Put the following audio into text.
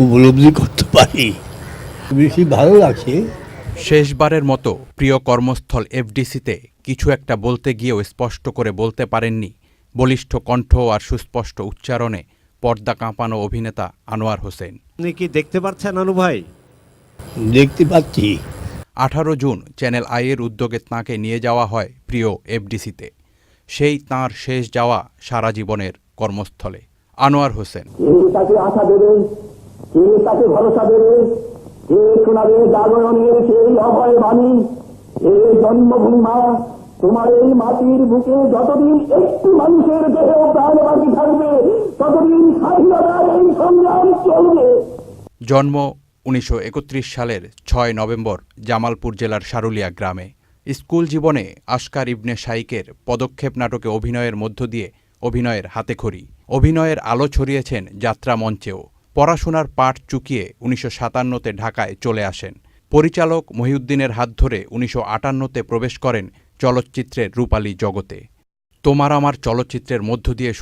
উপলব্ধি করতে পারি। বেশি ভালো লাগছে। শেষবারের মতো প্রিয় কর্মস্থল এফডিসিতে কিছু একটা বলতে গিয়েও স্পষ্ট করে বলতে পারেননি বলিষ্ঠ কণ্ঠ আর সুস্পষ্ট উচ্চারণে পর্দা কাঁপানো অভিনেতা আনোয়ার হোসেন। আপনি কি দেখতে পাচ্ছেন আনু ভাই? দেখতে পাচ্ছি। আঠারো জুন চ্যানেল আইয়ের উদ্যোগে তাঁকে নিয়ে যাওয়া হয় প্রিয় এফডিসিতে। সেই তাঁর শেষ যাওয়া সারা জীবনের কর্মস্থলে। আনোয়ার হোসেন। তাকে আশা দেবে কে তাকে ভরসা দেবে কে শোনাবে জাগরণের সেই অভয় বাণী হে জন্মভূমি মা, তোমার এই মাটির বুকে যতদিন একটি মানুষের দেহ প্রাণ বাকি থাকবে, ততদিন স্বাধীনতার এই সংগ্রাম চলবে। জন্ম উনিশশো একত্রিশ সালের ছয় নভেম্বর জামালপুর জেলার সারুলিয়া গ্রামে। স্কুল জীবনে আশকার ইবনে শাইকের পদক্ষেপ নাটকে অভিনয়ের মধ্য দিয়ে অভিনয়ের হাতেখড়ি অভিনয়ের আলো ছড়িয়েছেন যাত্রা মঞ্চেও। পড়াশোনার পাঠ চুকিয়ে উনিশশো সাতান্নতে ঢাকায় চলে আসেন। পরিচালক মহিউদ্দিনের হাত ধরে উনিশশো আটান্নতে প্রবেশ করেন চলচ্চিত্রের রূপালী জগতে। তোমার আমার চলচ্চিত্রের মধ্য দিয়ে শুরু